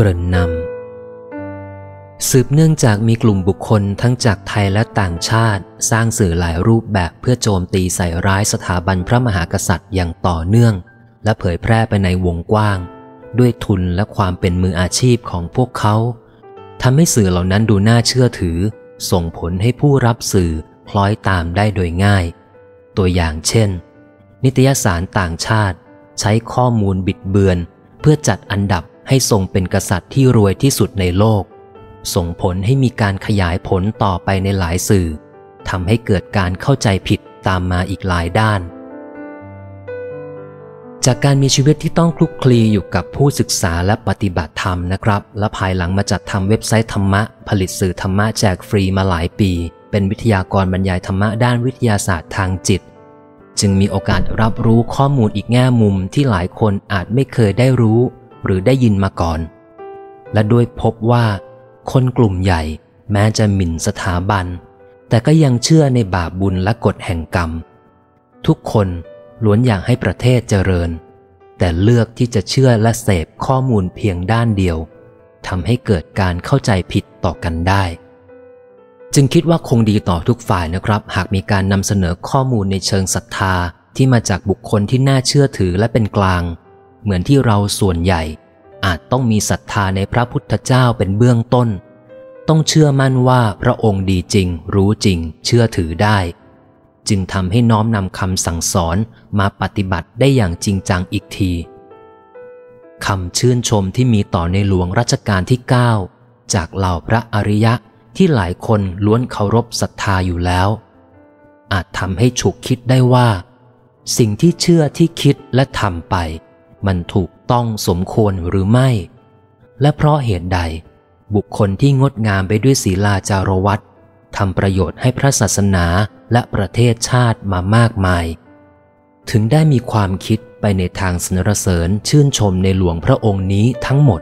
เกริ่นนำสืบเนื่องจากมีกลุ่มบุคคลทั้งจากไทยและต่างชาติ สร้างสื่อหลายรูปแบบเพื่อโจมตีใส่ร้ายสถาบันพระมหากษัตริย์อย่างต่อเนื่อง และเผยแพร่ไปในวงกว้าง ด้วยทุนและความเป็นมืออาชีพของพวกเขาทำให้สื่อเหล่านั้นดูน่าเชื่อถือ ส่งผลให้ผู้รับสื่อคล้อยตามได้โดยง่าย ตัวอย่างเช่น นิตยสารต่างชาติ ใช้ข้อมูลบิดเบือน เพื่อจัดอันดับ ให้ทรงเป็นกษัตริย์ที่รวยที่สุดในโลก ส่งผลให้มีการขยายผลต่อไปในหลายสื่อทำให้เกิดการเข้าใจผิดตามมาอีกหลายด้าน จากการมีชีวิตที่ต้องคลุกคลีอยู่กับผู้ศึกษาและปฏิบัติธรรมนะครับ และภายหลังมาจัดทำเว็บไซต์ธรรมะ ผลิตสื่อธรรมะแจกฟรีมาหลายปี เป็นวิทยากรบรรยายธรรมะด้านวิทยาศาสตร์ทางจิต จึงมีโอกาสรับรู้ข้อมูลอีกแง่มุมที่หลายคนอาจไม่เคยได้รู้ หรือได้ยินมาก่อน และด้วยพบว่า คนกลุ่มใหญ่แม้จะหมิ่นสถาบัน แต่ก็ยังเชื่อในบาปบุญและกฎแห่งกรรม ทุกคนล้วนอยากให้ประเทศเจริญ แต่เลือกที่จะเชื่อและเสพข้อมูลเพียงด้านเดียวทำให้เกิดการเข้าใจผิดต่อกันได้ จึงคิดว่าคงดีต่อทุกฝ่ายนะครับ หากมีการนำเสนอข้อมูลในเชิงศรัทธาที่มาจากบุคคลที่น่าเชื่อถือและเป็นกลาง เหมือนที่เราส่วนใหญ่ อาจต้องมีศรัทธาในพระพุทธเจ้าเป็นเบื้องต้น ต้องเชื่อมั่นว่าพระองค์ดีจริง รู้จริง เชื่อถือได้ จึงทำให้น้อมนำคำสั่งสอนมาปฏิบัติได้อย่างจริงจังอีกทีคำชื่นชมที่มีต่อในหลวงรัชกาลที่ 9 จากเหล่าพระอริยะที่หลายคนล้วนเคารพศรัทธาอยู่แล้ว อาจทำให้ฉุกคิดได้ว่า สิ่งที่เชื่อที่คิดและทำไป มันถูกต้องสมควรหรือไม่ และเพราะเหตุใด บุคคลที่งดงามไปด้วยศีลาจารวัตทำประโยชน์ให้พระศาสนาและประเทศชาติมามากมาย ถึงได้มีความคิดไปในทางสนรเสริญชื่นชมในหลวงพระองค์นี้ทั้งหมด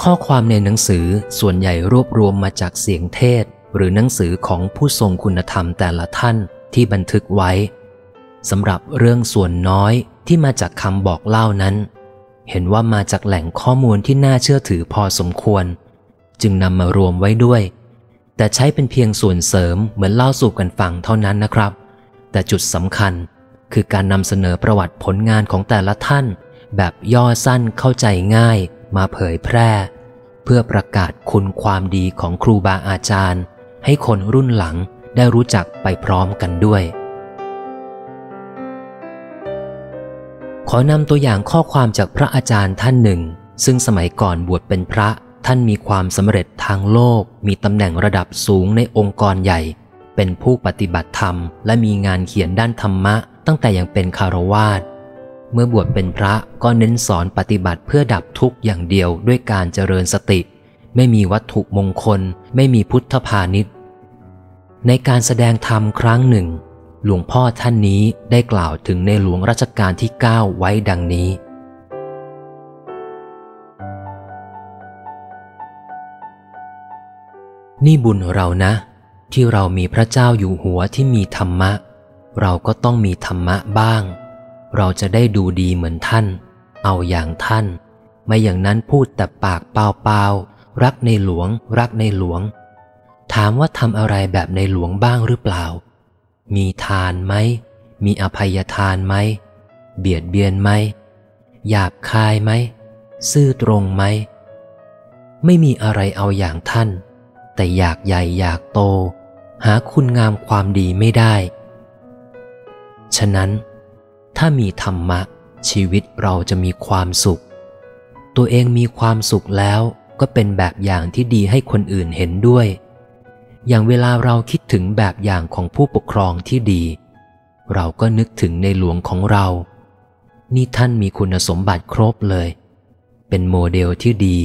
ข้อความในหนังสือส่วนใหญ่รวบรวมมาจากเสียงเทศหรือหนังสือของผู้ทรงคุณธรรมแต่ละท่านที่บันทึกไว้ สำหรับเรื่องส่วนน้อยที่มาจากคำบอกเล่านั้น เห็นว่ามาจากแหล่งข้อมูลที่น่าเชื่อถือพอสมควร จึงนำมารวมไว้ด้วย แต่ใช้เป็นเพียงส่วนเสริมเหมือนเล่าสู่กันฟังเท่านั้นนะครับ แต่จุดสำคัญคือการนำเสนอประวัติผลงานของแต่ละท่าน แบบย่อสั้นเข้าใจง่ายมาเผยแพร่ เพื่อประกาศคุณความดีของครูบาอาจารย์ ให้คนรุ่นหลังได้รู้จักไปพร้อมกันด้วย ขอนำตัวอย่างข้อความจากพระอาจารย์ท่านหนึ่ง ซึ่งสมัยก่อนบวชเป็นพระท่านมีความสำเร็จทางโลก มีตำแหน่งระดับสูงในองค์กรใหญ่ เป็นผู้ปฏิบัติธรรม และมีงานเขียนด้านธรรมะ ตั้งแต่ยังเป็นคารวาสเมื่อบวชเป็นพระก็เน้นสอนปฏิบัติเพื่อดับทุกข์อย่างเดียวด้วยการเจริญสติ ไม่มีวัตถุมงคล ไม่มีพุทธพาณิชย์ในการแสดงธรรมครั้งหนึ่ง หลวงพ่อท่านนี้ได้กล่าวถึงในหลวงรัชกาลที่ 9 ไว้ดังนี้ นี่บุญเรานะ ที่เรามีพระเจ้าอยู่หัวที่มีธรรมะ เราก็ต้องมีธรรมะบ้าง เราจะได้ดูดีเหมือนท่าน เอาอย่างท่าน ไม่อย่างนั้นพูดแต่ปากเปล่าๆรักในหลวง รักในหลวง ถามว่าทำอะไรแบบในหลวงบ้างหรือเปล่า มีทานไหม มีอภัยทานไหม เบียดเบียนไหม หยาบคายไหม ซื่อตรงไหม ไม่มีอะไรเอาอย่างท่าน แต่อยากใหญ่อยากโต หาคุณงามความดีไม่ได้ ฉะนั้น ถ้ามีธรรมะ ชีวิตเราจะมีความสุข ตัวเองมีความสุขแล้วก็เป็นแบบอย่างที่ดีให้คนอื่นเห็นด้วย อย่างเวลาเราคิดถึงแบบอย่างของผู้ปกครองที่ดี เราก็นึกถึงในหลวงของเรา นี่ท่านมีคุณสมบัติครบเลย เป็นโมเดลที่ดี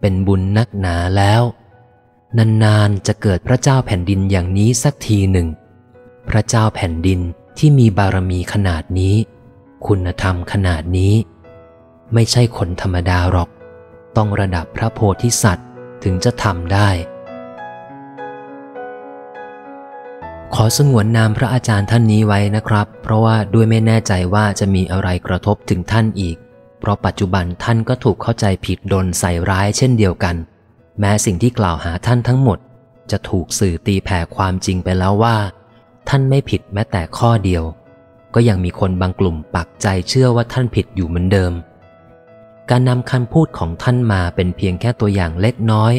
เป็นบุญนักหนาแล้ว นานๆจะเกิดพระเจ้าแผ่นดินอย่างนี้สักทีหนึ่ง พระเจ้าแผ่นดินที่มีบารมีขนาดนี้ คุณธรรมขนาดนี้ ไม่ใช่คนธรรมดาหรอก ต้องระดับพระโพธิสัตว์ถึงจะทำได้ ขอสงวนนามพระอาจารย์ท่านนี้ไว้นะครับ เพราะว่าด้วยไม่แน่ใจว่าจะมีอะไรกระทบถึงท่านอีก เพราะปัจจุบันท่านก็ถูกเข้าใจผิดดนใส่ร้ายเช่นเดียวกัน แม้สิ่งที่กล่าวหาท่านทั้งหมด จะถูกสื่อตีแผ่ความจริงไปแล้วว่า ท่านไม่ผิดแม้แต่ข้อเดียว ก็ยังมีคนบางกลุ่มปักใจเชื่อว่าท่านผิดอยู่เหมือนเดิม การนำคำพูดของท่านมาเป็นเพียงแค่ตัวอย่างเล็กน้อย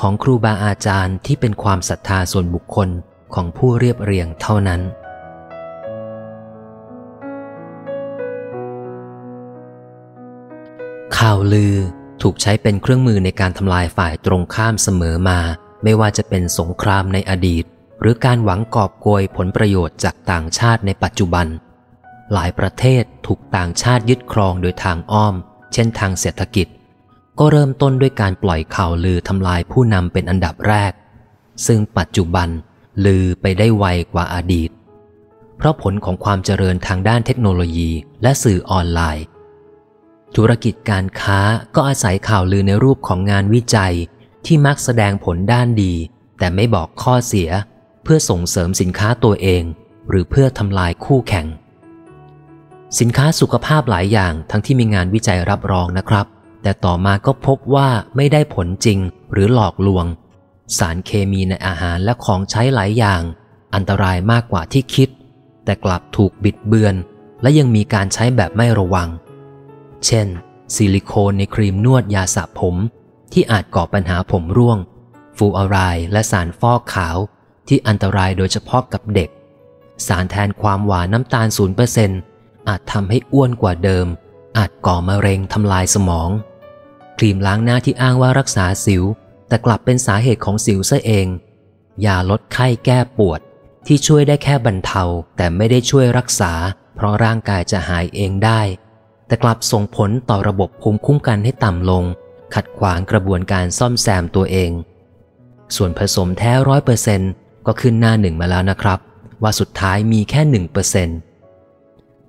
ของครูบาอาจารย์ที่เป็นความศรัทธาส่วนบุคคล ของผู้เรียบเรียงเท่านั้น ข่าวลือถูกใช้เป็นเครื่องมือในการทำลายฝ่ายตรงข้ามเสมอมา ไม่ว่าจะเป็นสงครามในอดีต หรือการหวังกอบโกยผลประโยชน์จากต่างชาติในปัจจุบัน หลายประเทศถูกต่างชาติยึดครองโดยทางอ้อม เช่นทางเศรษฐกิจ ก็เริ่มต้นด้วยการปล่อยข่าวลือทำลายผู้นำเป็นอันดับแรก ซึ่งปัจจุบัน ลือไปได้ไวกว่าอดีต เพราะผลของความเจริญทางด้านเทคโนโลยีและสื่อออนไลน์ ธุรกิจการค้าก็อาศัยข่าวลือในรูปของงานวิจัย ที่มักแสดงผลด้านดี แต่ไม่บอกข้อเสีย เพื่อส่งเสริมสินค้าตัวเอง หรือเพื่อทำลายคู่แข่ง สินค้าสุขภาพหลายอย่างทั้งที่มีงานวิจัยรับรองนะครับ แต่ต่อมาก็พบว่าไม่ได้ผลจริงหรือหลอกลวง สารเคมีในอาหารและของใช้หลายอย่าง อันตรายมากกว่าที่คิด แต่กลับถูกบิดเบือน และยังมีการใช้แบบไม่ระวัง เช่น ซิลิโคนในครีมนวดยาสระผม ที่อาจก่อปัญหาผมร่วง ฟูอารายและสารฟอกขาว ที่อันตรายโดยเฉพาะกับเด็ก สารแทนความหวานน้ำตาล 0%อาจทำให้อ้วนกว่าเดิม อาจก่อมะเร็งทำลายสมอง ครีมล้างหน้าที่อ้างว่ารักษาสิว แต่กลับเป็นสาเหตุของสิวซะเอง ยาลดไข้แก้ปวด ที่ช่วยได้แค่บรรเทาแต่ไม่ได้ช่วยรักษา เพราะร่างกายจะหายเองได้ แต่กลับส่งผลต่อระบบภูมิคุ้มกันให้ต่ำลง ขัดขวางกระบวนการซ่อมแซมตัวเอง ส่วนผสมแท้ร้อยเปอร์เซ็นก็ขึ้นหน้าหนึ่งมาแล้วนะครับ ว่าสุดท้ายมีแค่หนึ่งเปอร์เซ็น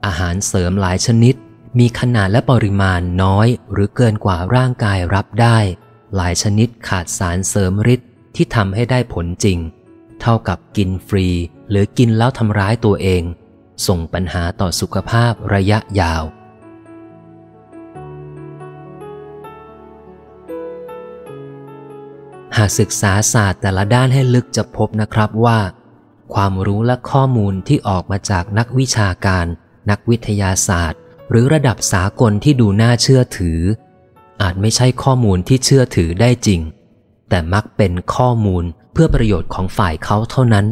อาหารเสริมหลายชนิดมีขนาดและปริมาณน้อยหรือเกินกว่าร่างกายรับได้ หลายชนิดขาดสารเสริมฤทธิ์ที่ทำให้ได้ผลจริง เท่ากับกินฟรี หรือกินแล้วทำร้ายตัวเอง ส่งปัญหาต่อสุขภาพระยะยาว หากศึกษาศาสตร์แต่ละด้านให้ลึกจะพบนะครับว่า ความรู้และข้อมูลที่ออกมาจากนักวิชาการ นักวิทยาศาสตร์ หรือระดับสากลที่ดูน่าเชื่อถือ อาจไม่ใช่ข้อมูลที่เชื่อถือได้จริง แต่มักเป็นข้อมูลเพื่อประโยชน์ของฝ่ายเขาเท่านั้น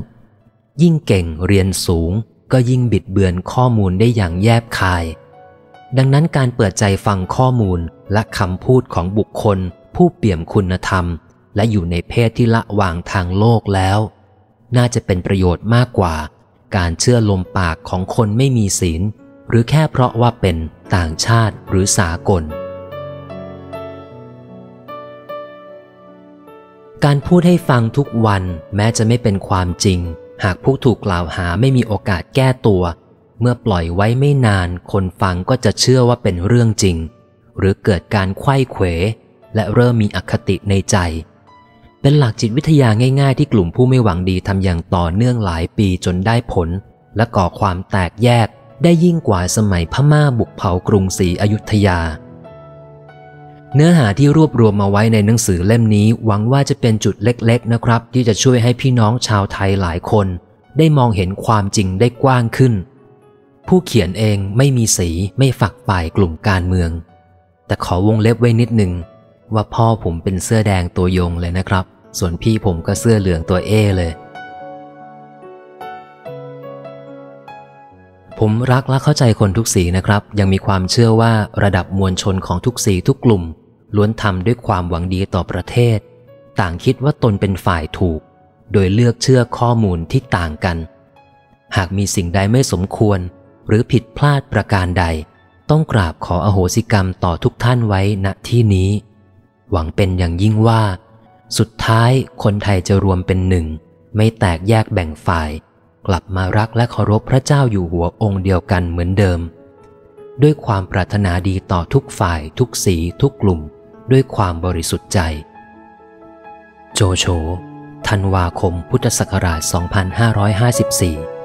ยิ่งเก่งเรียนสูง ก็ยิ่งบิดเบือนข้อมูลได้อย่างแยบคาย ดังนั้นการเปิดใจฟังข้อมูลและคำพูดของบุคคล ผู้เปี่ยมคุณธรรม และอยู่ในเพศที่ละวางทางโลกแล้ว น่าจะเป็นประโยชน์มากกว่า การเชื่อลมปากของคนไม่มีศีล หรือแค่เพราะว่าเป็นต่างชาติหรือสากล การพูดให้ฟังทุกวันแม้จะไม่เป็นความจริง หากผู้ถูกกล่าวหาไม่มีโอกาสแก้ตัว เมื่อปล่อยไว้ไม่นานคนฟังก็จะเชื่อว่าเป็นเรื่องจริง หรือเกิดการไข้เขว และเริ่มมีอคติในใจ เป็นหลักจิตวิทยาง่าย ๆ ที่กลุ่มผู้ไม่หวังดีทำอย่างต่อเนื่องหลายปีจนได้ผล และก่อความแตกแยกได้ยิ่งกว่าสมัยพม่าบุกเผากรุงศรีอยุธยา เนื้อหาที่รวบรวมมาไว้ในหนังสือเล่มนี้หวังว่าจะเป็นจุดเล็ก ๆ นะครับ ที่จะช่วยให้พี่น้องชาวไทยหลายคน ได้มองเห็นความจริงได้กว้างขึ้น ผู้เขียนเองไม่มีสีไม่ฝักฝ่ายกลุ่มการเมือง แต่ขอวงเล็บไว้นิดหนึ่งว่าพ่อผมเป็นเสื้อแดงตัวยงเลยนะครับ ส่วนพี่ผมก็เสื้อเหลืองตัวเอเลย ผมรักและเข้าใจคนทุกสีนะครับ ยังมีความเชื่อว่าระดับมวลชนของทุกสีทุกกลุ่ม ล้วนทำด้วยความหวังดีต่อประเทศ ต่างคิดว่าตนเป็นฝ่ายถูก โดยเลือกเชื่อข้อมูลที่ต่างกัน หากมีสิ่งใดไม่สมควร หรือผิดพลาดประการใด ต้องกราบขออโหสิกรรมต่อทุกท่านไว้ณที่นี้ หวังเป็นอย่างยิ่งว่า สุดท้ายคนไทยจะรวมเป็นหนึ่ง ไม่แตกแยกแบ่งฝ่าย กลับมารักและเคารพพระเจ้าอยู่หัวองค์เดียวกันเหมือนเดิม ด้วยความปรารถนาดีต่อทุกฝ่าย ทุกสีทุกกลุ่ม ด้วยความบริสุทธิ์ใจ โจโฉธันวาคมพุทธศักราช 2554